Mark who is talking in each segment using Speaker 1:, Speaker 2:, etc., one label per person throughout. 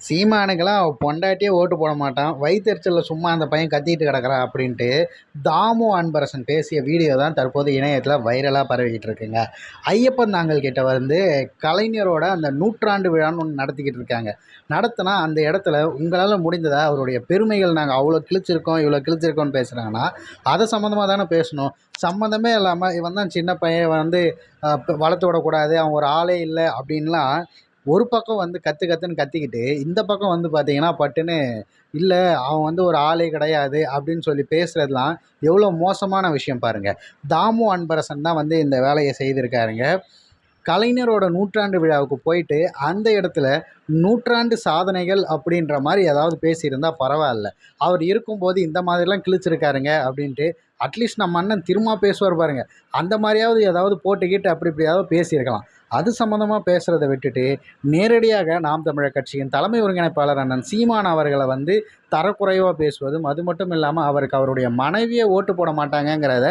Speaker 1: சீமானுக்கெல்லாம் அவள் பொண்டாட்டியே ஓட்டு போட மாட்டான். வயிற்றெரிச்சலில் சும்மா அந்த பையன் கத்திட்டு கிடக்குறான் அப்படின்ட்டு தாமு அன்பரசன் பேசிய வீடியோ தான் தற்போது இணையத்தில் வைரலாக பரவிக்கிட்டு இருக்குங்க. ஐயப்பன் நாங்கள் கிட்ட வந்து கலைஞரோட அந்த நூற்றாண்டு விழான்னு ஒன்று நடத்திக்கிட்டு இருக்காங்க. நடத்தினா அந்த இடத்துல உங்களால் முடிந்ததா அவருடைய பெருமைகள் நாங்கள் அவ்வளோ கிழிச்சிருக்கோம் இவ்வளோ கிழிச்சிருக்கோம்னு பேசுகிறாங்கன்னா அதை சம்மந்தமாக தானே பேசணும். சம்மந்தமே இல்லாமல் இவன் தான் சின்ன பையன் வந்து வளர்த்து விடக்கூடாது அவன் ஒரு ஆளே இல்லை அப்படின்லாம் ஒரு பக்கம் வந்து கற்று கற்றுன்னு கத்திக்கிட்டு இந்த பக்கம் வந்து பார்த்தீங்கன்னா பட்டுன்னு இல்லை அவன் வந்து ஒரு ஆளே கிடையாது அப்படின்னு சொல்லி பேசுகிறதுலாம் எவ்வளோ மோசமான விஷயம் பாருங்கள் தாமு அன்பரசன் தான் வந்து இந்த வேலையை செய்திருக்காருங்க. கலைஞரோட நூற்றாண்டு விழாவுக்கு போயிட்டு அந்த இடத்துல நூற்றாண்டு சாதனைகள் அப்படின்ற மாதிரி ஏதாவது பேசியிருந்தால் பரவாயில்ல. அவர் இருக்கும்போது இந்த மாதிரிலாம் கிழிச்சிருக்காருங்க அப்படின்ட்டு அட்லீஸ்ட் நம்ம அண்ணன் திரும்ப பேசுவார் பாருங்க. அந்த மாதிரியாவது ஏதாவது போட்டுக்கிட்டு அப்படி இப்படியாவது பேசியிருக்கலாம். அது சம்மந்தமாக பேசுகிறத விட்டுட்டு நேரடியாக நாம் தமிழர் கட்சியின் தலைமை ஒருங்கிணைப்பாளர் அண்ணன் சீமான் அவர்களை வந்து தரக்குறைவாக பேசுவதும் அது மட்டும் இல்லாமல் அவருக்கு அவருடைய மனைவியை ஓட்டு போட மாட்டாங்கங்கிறத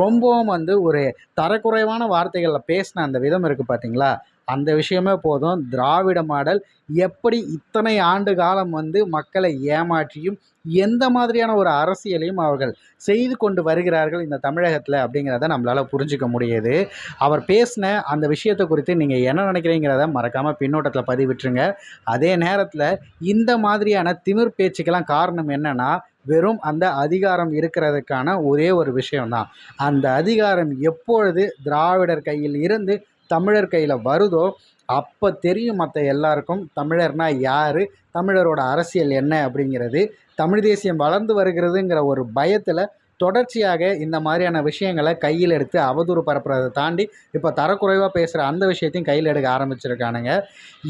Speaker 1: ரொம்பவும் வந்து ஒரு தரக்குறைவான வார்த்தைகளில் பேசின அந்த விதம் இருக்குது பார்த்தீங்களா அந்த விஷயமே போதும். திராவிட மாடல் எப்படி இத்தனை ஆண்டு காலம் வந்து மக்களை ஏமாற்றியும் எந்த மாதிரியான ஒரு அரசியலையும் அவர்கள் செய்து கொண்டு வருகிறார்கள் இந்த தமிழகத்தில் அப்படிங்கிறத நம்மளால் புரிஞ்சிக்க முடியுது. அவர் பேசின அந்த விஷயத்தை குறித்து நீங்கள் என்ன நினைக்கிறீங்கிறத மறக்காமல் பின்னோட்டத்தில் பதிவிட்டுருங்க. அதே நேரத்தில் இந்த மாதிரியான திமிர் பேச்சுக்கெல்லாம் காரணம் என்னென்னா வெறும் அந்த அதிகாரம் இருக்கிறதுக்கான ஒரே ஒரு விஷயம்தான். அந்த அதிகாரம் எப்பொழுது திராவிடர் கையில் இருந்து தமிழர் கையில் வருதோ அப்போ தெரியும் மற்ற எல்லாருக்கும் தமிழர்னா யார் தமிழரோட அரசியல் என்ன அப்படிங்கிறது தமிழ் தேசியம் வளர்ந்து வருகிறதுங்கிற ஒரு பயத்தில் தொடர்ச்சியாக இந்த மாதிரியான விஷயங்களை கையில் எடுத்து அவதூறு பரப்புறதை தாண்டி இப்போ தரக்குறைவாக பேசுகிற அந்த விஷயத்தையும் கையில் எடுக்க ஆரம்பிச்சிருக்கானுங்க.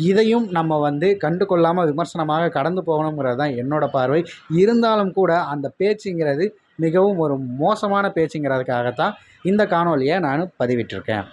Speaker 1: இதையும் நம்ம வந்து கண்டு கொள்ளாமல் விமர்சனமாக கடந்து போகணுங்கிறது தான் என்னோட பார்வை. இருந்தாலும் கூட அந்த பேச்சுங்கிறது மிகவும் ஒரு மோசமான பேச்சுங்கிறதுக்காகத்தான் இந்த காணொலியை நான் பதிவிட்டிருக்கேன்.